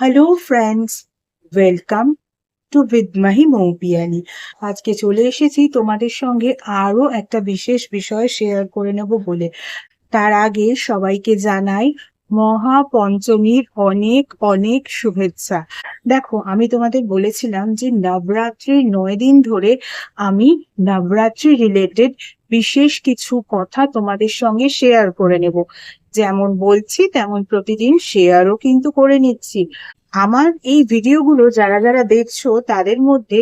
Hello friends welcome to Bidmahi Moupiyali আজকে চলে এসেছি তোমাদের সঙ্গে আরও একটা বিশেষ বিষয় শেয়ার করে নেব বলে। তার আগে সবাইকে জানাই মহাপঞ্চমীর অনেক অনেক শুভেচ্ছা। দেখো, আমি তোমাদের বলেছিলাম যে নবরাত্রির নয় দিন ধরে আমি নবরাত্রি রিলেটেড বিশেষ কিছু কথা তোমাদের সঙ্গে শেয়ার করে নেব। যেমন বলছি, তেমন প্রতিদিন শেয়ারও কিন্তু করে নিচ্ছি। আমার এই ভিডিওগুলো যারা যারা দেখছ, তাদের মধ্যে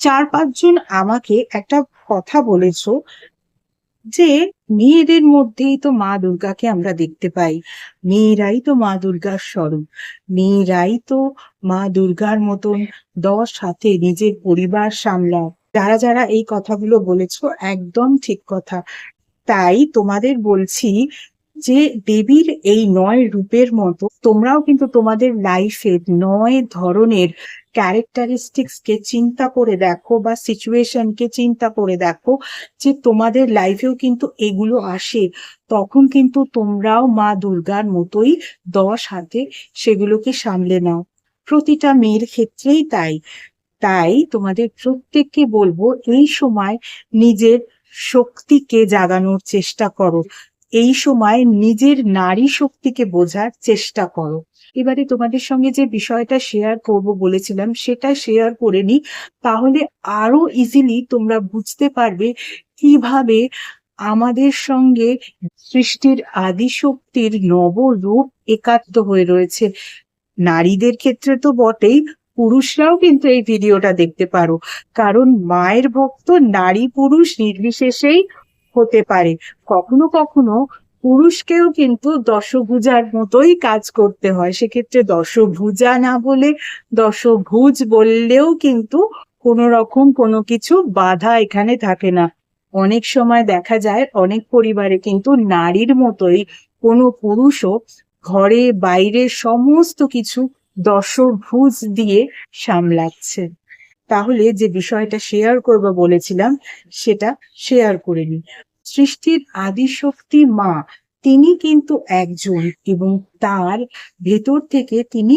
চার পাঁচজন আমাকে একটা কথা বলেছ যে, মেয়েদের মধ্যেই তো মা দুর্গাকে আমরা দেখতে পাই। মেয়েরাই তো মা দুর্গার স্বরূপ। মেয়েরাই তো মা দুর্গার মতন দশ হাতে নিজের পরিবার সামলায়। যারা যারা এই কথাগুলো বলেছ, একদম ঠিক কথা। তাই তোমাদের বলছি যে দেবীর এই নয় রূপের মতো তোমরাও কিন্তু তোমাদের লাইফে নয় ধরনের ক্যারেক্টারিস্টিক্স কে চিন্তা করে দেখো বা সিচুয়েশনকে চিন্তা করে দেখো যে তোমাদের লাইফেও কিন্তু এগুলো আসে। তখন কিন্তু তোমরাও মা দুর্গার মতোই দশ হাতে সেগুলোকে সামলে নাও। প্রতিটা মেয়ের ক্ষেত্রেই তাই। তাই তোমাদের প্রত্যেককে বলব এই সময় নিজের শক্তিকে জাগানোর চেষ্টা করো। এই সময় নিজের নারী শক্তিকে বোঝার চেষ্টা করো। এবারে তোমাদের সঙ্গে যে বিষয়টা শেয়ার করব বলেছিলাম, সেটা শেয়ার করে নি তাহলে আরও ইজিলি তোমরা বুঝতে পারবে কীভাবে আমাদের সঙ্গে সৃষ্টির আদি শক্তির নবরূপ একাত্ম হয়ে রয়েছে। নারীদের ক্ষেত্রে তো বটেই, পুরুষরাও কিন্তু এই ভিডিওটা দেখতে পারো। কারণ মায়ের ভক্ত নারী পুরুষ নির্বিশেষেই হতে পারে। কখনো কখনো পুরুষকেও কিন্তু দশভুজার মতোই কাজ করতে হয়। সেক্ষেত্রে দশভুজা না বলে দশভুজ বললেও কিন্তু কোনো রকম কোনো কিছু বাধা এখানে থাকে না। অনেক সময় দেখা যায় অনেক পরিবারে কিন্তু নারীর মতোই কোনো পুরুষও ঘরে, বাইরে সমস্ত কিছু দশভুজ দিয়ে সামলাচ্ছে। তাহলে যে বিষয়টা শেয়ার করব বলেছিলাম, সেটা শেয়ার করে নিই। সৃষ্টির আদি শক্তি মা। তিনি কিন্তু একজন এবং তার ভেতর থেকে তিনি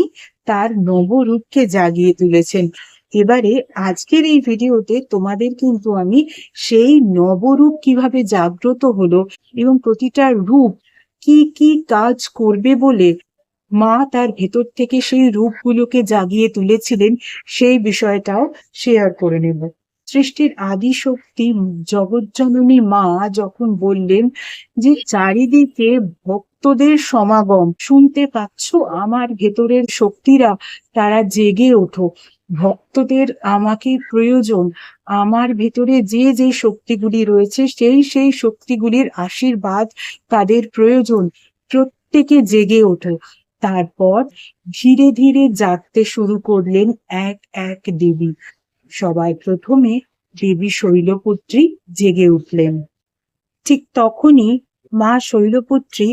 তার নবরূপকে জাগিয়ে তুলেছেন। এবারে আজকের এই ভিডিওতে তোমাদের কিন্তু আমি সেই নবরূপ কীভাবে জাগ্রত হলো এবং প্রতিটা রূপ কি কি কাজ করবে বলে মা তার ভেতর থেকে সেই রূপগুলোকে জাগিয়ে তুলেছিলেন, সেই বিষয়টাও শেয়ার করে নেব। সৃষ্টির আদি শক্তি জগজ্জননী মা যখন বললেন যে চারিদিকে ভক্তদের সমাগম, শুনতে পাচ্ছ আমার ভেতরের শক্তিরা, তারা জেগে ওঠো। ভক্তদের আমাকে প্রয়োজন। আমার ভেতরে যে যে শক্তিগুলি রয়েছে, সেই সেই শক্তিগুলির আশীর্বাদ তাদের প্রয়োজন। প্রত্যেকে জেগে ওঠো। তারপর ধীরে ধীরে জাগতে শুরু করলেন এক এক দেবী। সবাই প্রথমে দেবী শৈলপুত্রী জেগে উঠলেন। ঠিক তখনই মা শৈলপুত্রী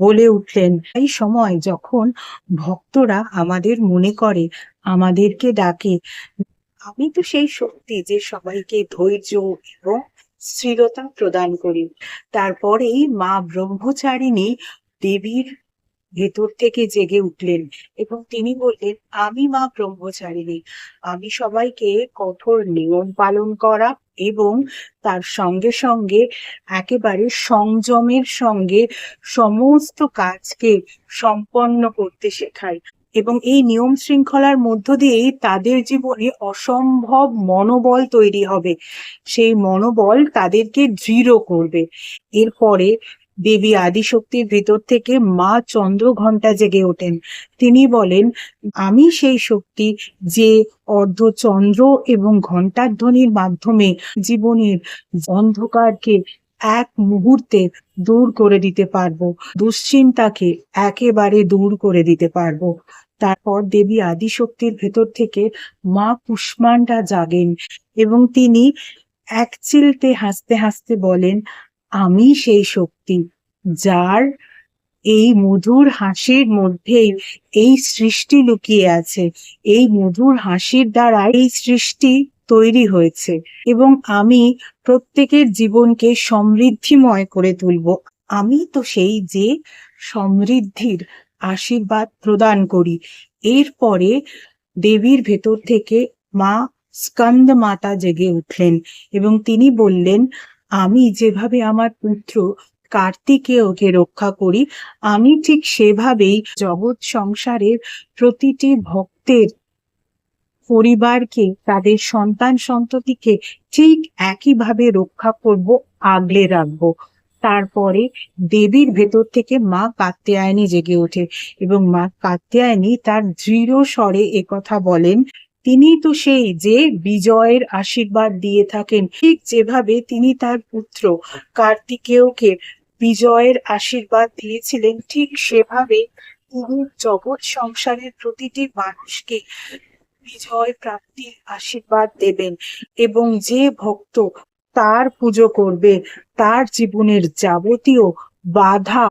বলে উঠলেন, এই সময় যখন ভক্তরা আমাদের মনে করে, আমাদেরকে ডাকে, আমি তো সেই শক্তি যে সবাইকে ধৈর্য এবং স্থিরতা প্রদান করি। তারপরেই মা ব্রহ্মচারিণী দেবীর ভেতর থেকে জেগে উঠলেন এবং তিনি বললেন, আমি মা ব্রহ্মচারিণী। আমি সবাইকে কঠোর নিয়ম পালন করা এবং তার সঙ্গে সঙ্গে একেবারে সংযমের সঙ্গে সমস্ত কাজকে সম্পন্ন করতে শেখাই এবং এই নিয়ম শৃঙ্খলার মধ্য দিয়েই তাদের জীবনে অসম্ভব মনোবল তৈরি হবে। সেই মনোবল তাদেরকে দৃঢ় করবে। এরপরে দেবী আদিশক্তির ভিতর থেকে মা চন্দ্র ঘণ্টা জেগে ওঠেন। তিনি বলেন, আমি সেই শক্তি যে অর্ধ চন্দ্র এবং ঘণ্টার ধ্বনির মাধ্যমে জীবনের অন্ধকারকে এক মুহূর্তে দূর করে দিতে পারব, দুশ্চিন্তাকে একেবারে দূর করে দিতে পারব। তারপর দেবী আদিশক্তির ভেতর থেকে মা কুষ্মান্ডা জাগেন এবং তিনি এক চিলতে হাসতে হাসতে বলেন আমি সেই শক্তি যার এই মধুর হাসির মধ্যেই এই সৃষ্টি লুকিয়ে আছে। এই মধুর হাসির দ্বারা এই সৃষ্টি তৈরি হয়েছে এবং আমি প্রত্যেকের জীবনকে সমৃদ্ধিময় করে তুলব। আমি তো সেই যে সমৃদ্ধির আশীর্বাদ প্রদান করি। এরপরে দেবীর ভেতর থেকে মা স্কন্দ মাতা জেগে উঠলেন এবং তিনি বললেন আমি যেভাবে আমার পুত্র কার্তিকেয়কে রক্ষা করি, আমি ঠিক সেভাবেই জগৎ সংসারের প্রতিটি ভক্তের পরিবারকে, তাদের সন্তান সন্ততিকে ঠিক একইভাবে রক্ষা করব, আগলে রাখব। তারপরে দেবীর ভেতর থেকে মা কাত্যায়নী জেগে ওঠে এবং মা কাত্যায়নী তার দৃঢ় স্বরে একথা বলেন তিনি তো সেই যে বিজয়ের আশীর্বাদ দিয়ে থাকেন। ঠিক যেভাবে তিনি তার পুত্র কার্তিকেয়কে বিজয়ের আশীর্বাদ দিয়েছিলেন, ঠিক সেভাবে তিনি জগৎ সংসারের প্রতিটি মানুষকে বিজয় প্রাপ্তির আশীর্বাদ দেবেন এবং যে ভক্ত তার পুজো করবে, তার জীবনের যাবতীয় বাধা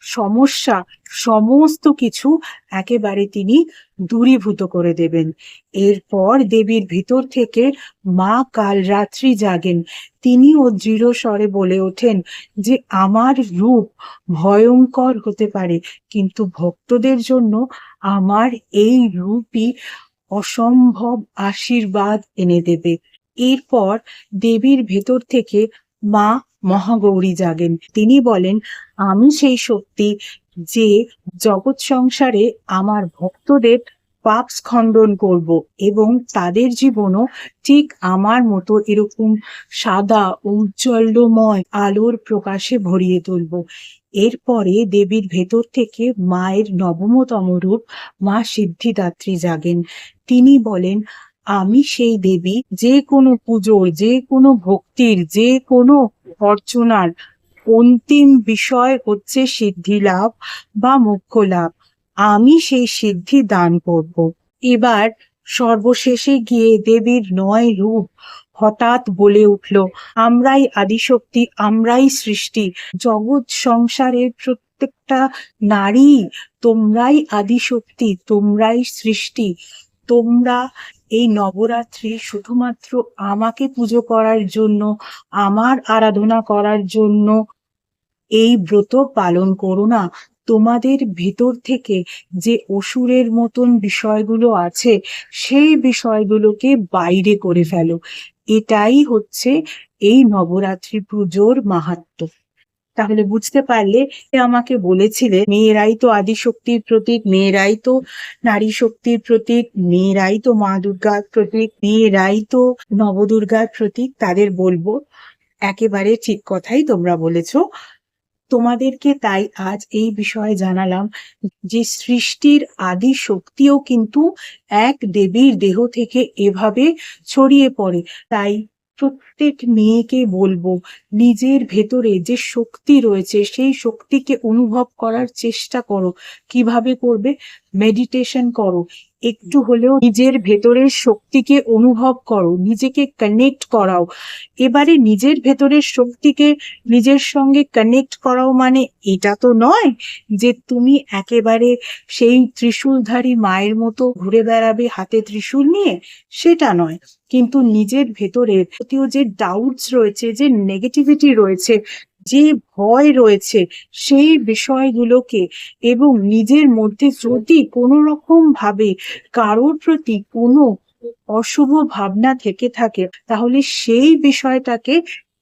সমস্যা, সমস্ত কিছু একেবারে তিনি দূরীভূত করে দেবেন। এরপর দেবীর ভিতর থেকে মা কাল রাত্রি জাগেন। তিনিও দৃঢ় স্বরে বলে ওঠেন যে, আমার রূপ ভয়ঙ্কর হতে পারে, কিন্তু ভক্তদের জন্য আমার এই রূপই অসম্ভব আশীর্বাদ এনে দেবে। এরপর দেবীর ভেতর থেকে মা মহাগৌরী জাগেন। তিনি বলেন, আমি সেই শক্তি যে জগৎ সংসারে আমার ভক্তদের পাপ স্খণ্ডন করব এবং তাদের জীবনও ঠিক আমার মতো এরকম সাদা ঔজ্জ্বল্যময় আলোর প্রকাশে ভরিয়ে তুলব। এরপরে দেবীর ভেতর থেকে মায়ের নবমতম রূপ মা সিদ্ধিদাত্রী জাগেন। তিনি বলেন আমি সেই দেবী, যে কোনো পুজোর, যে কোনো ভক্তির, যে কোনো অর্চনার অন্তিম বিষয় হচ্ছে সিদ্ধি লাভ বা মোক্ষ লাভ। আমি সেই সিদ্ধি দান করব। এবার সর্বশেষে গিয়ে দেবীর নয় রূপ হঠাৎ বলে উঠল, আমরাই আদিশক্তি, আমরাই সৃষ্টি। জগৎ সংসারের প্রত্যেকটা নারী তোমরাই আদিশক্তি, তোমরাই সৃষ্টি। তোমরা এই নবরাত্রি শুধুমাত্র আমাকে পুজো করার জন্য, আমার আরাধনা করার জন্য এই ব্রত পালন করো না। তোমাদের ভিতর থেকে যে অসুরের মতন বিষয়গুলো আছে, সেই বিষয়গুলোকে বাইরে করে ফেলো। এটাই হচ্ছে এই নবরাত্রি পুজোর মাহাত্ম্য। তাহলে বুঝতে পারলে আমাকে বলেছিলে, মেয়েরাই তো আদিশক্তির প্রতীক, মেয়েরাই তো নারী শক্তির প্রতীক, মেয়েরাই তো মা দুর্গার প্রতীক, মেয়েরাই তো নবদুর্গার প্রতীক, তাদের বলব। একেবারে ঠিক কথাই তোমরা বলেছ। তোমাদেরকে তাই আজ এই বিষয়ে জানালাম যে সৃষ্টির আদি শক্তিও কিন্তু এক দেবীর দেহ থেকে এভাবে ছড়িয়ে পড়ে। তাই প্রত্যেক মেয়েকে বলব, নিজের ভেতরে যে শক্তি রয়েছে, সেই শক্তিকে অনুভব করার চেষ্টা করো। কীভাবে করবে? মেডিটেশন করো। একটু হলেও নিজের ভেতরের শক্তিকে অনুভব করো, নিজেকে কানেক্ট করাও। এবারে নিজের ভেতরের শক্তিকে নিজের সঙ্গে কানেক্ট করাও মানে এটা তো নয় যে তুমি একেবারে সেই ত্রিশূলধারী মায়ের মতো ঘুরে বেড়াবে হাতে ত্রিশূল নিয়ে, সেটা নয়। কিন্তু নিজের ভেতরের প্রতিও যে ডাউটস রয়েছে, যে নেগেটিভিটি রয়েছে যে ভয় রয়েছে সেই বিষয়গুলোকে এবং নিজের মধ্যে যদি কোনো রকম ভাবে কারোর প্রতি কোনো অশুভ ভাবনা থেকে থাকে, তাহলে সেই বিষয়টাকে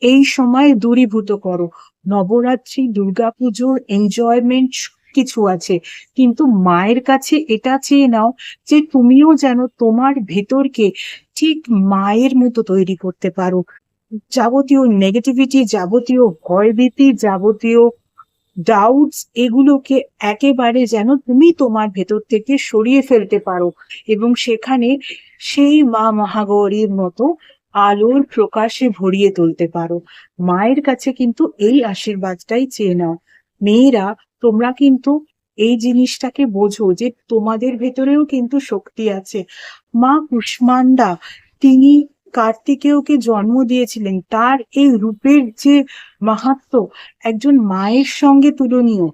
এই সময় দূরীভূত করো। নবরাত্রি দুর্গাপুজোর এনজয়মেন্ট কিছু আছে। কিন্তু মায়ের কাছে এটা চেয়ে নাও যে তুমিও যেন তোমার ভেতরকে ঠিক মায়ের মতো তৈরি করতে পারো। যাবতীয় নেগেটিভিটি যাবতীয় ভয়ভীতি, যাবতীয় ডাউটস এগুলোকে একেবারে যেন তুমি তোমার ভেতর থেকে সরিয়ে ফেলতে পারো এবং সেখানে সেই মা মহাগৌরীর মতো আলোর প্রকাশে ভরিয়ে তুলতে পারো। মায়ের কাছে কিন্তু এই আশীর্বাদটাই চেয়ে নাও। মেয়েরা, তোমরা কিন্তু এই জিনিসটাকে বোঝো যে তোমাদের ভেতরেও কিন্তু শক্তি আছে। মা কুষ্মান্ডা তিনি কার্তিকেয়কে জন্ম দিয়েছিলেন, তার এই রূপের যে মাহাত্ম একজন মায়ের সঙ্গে তুলনীয়,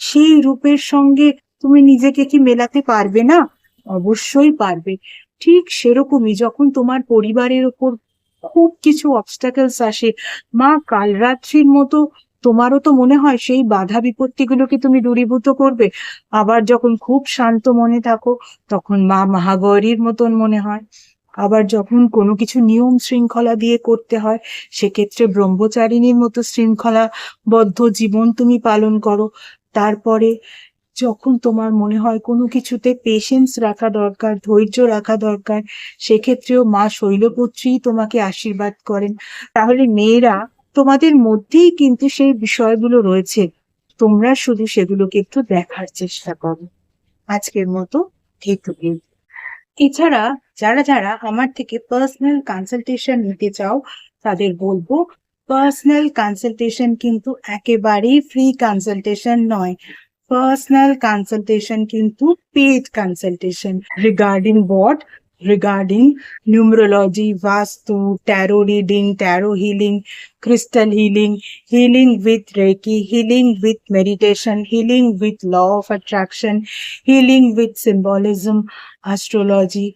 সেই রূপের সঙ্গে তুমি নিজেকে কি মেলাতে পারবে না? অবশ্যই পারবে। ঠিক সেরকমই যখন তোমার পরিবারের ওপর খুব কিছু অবস্টাকেলস আসে, মা কালরাত্রির মতো তোমারও তো মনে হয় সেই বাধা বিপত্তিগুলোকে তুমি দূরীভূত করবে। আবার যখন খুব শান্ত মনে থাকো, তখন মা মহাগৌরীর মতন মনে হয়। আবার যখন কোনো কিছু নিয়ম শৃঙ্খলা দিয়ে করতে হয়, সেক্ষেত্রে ব্রহ্মচারিণীর মতো শৃঙ্খলাবদ্ধ জীবন তুমি পালন করো। তারপরে যখন তোমার মনে হয় কোনো কিছুতে পেশেন্স রাখা দরকার, ধৈর্য রাখা দরকার, সেক্ষেত্রেও মা শৈলপুত্রী তোমাকে আশীর্বাদ করেন। তাহলে মেয়েরা, তোমাদের মধ্যেই কিন্তু সেই বিষয়গুলো রয়েছে। তোমরা শুধু সেগুলোকে একটু দেখার চেষ্টা করো। আজকের মতো এইটুকুই এছাড়া যারা যারা আমার থেকে পার্সোনাল কনসালটেশন নিতে চাও তাদের বলবো পার্সোনাল কনসালটেশন কিন্তু একেবারেই ফ্রি কনসালটেশন নয় পার্সোনাল কনসালটেশন কিন্তু paid consultation regarding what regarding numerology vastu tarot reading tarot healing crystal healing healing with reiki healing with meditation healing with law of attraction healing with symbolism astrology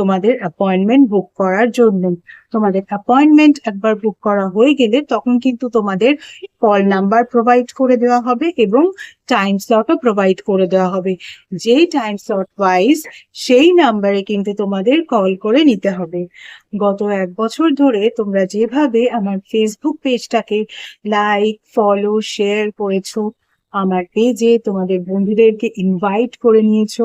তোমাদের appointment বুক করার জন্য। তোমাদের appointment একবার বুক করা হয়ে গেলে তখন কিন্তু তোমাদের কল নাম্বার প্রোভাইড করে দেওয়া হবে এবং টাইম স্লটও প্রোভাইড করে দেওয়া হবে। যেই টাইম স্লট ওয়াইজ সেই নাম্বারে কিন্তু তোমাদের কল করে নিতে হবে। গত এক বছর ধরে তোমরা যেভাবে আমার ফেসবুক পেজটাকে লাইক ফলো শেয়ার করেছ, আমার পেজে তোমাদের বন্ধুদেরকে ইনভাইট করে নিয়েছো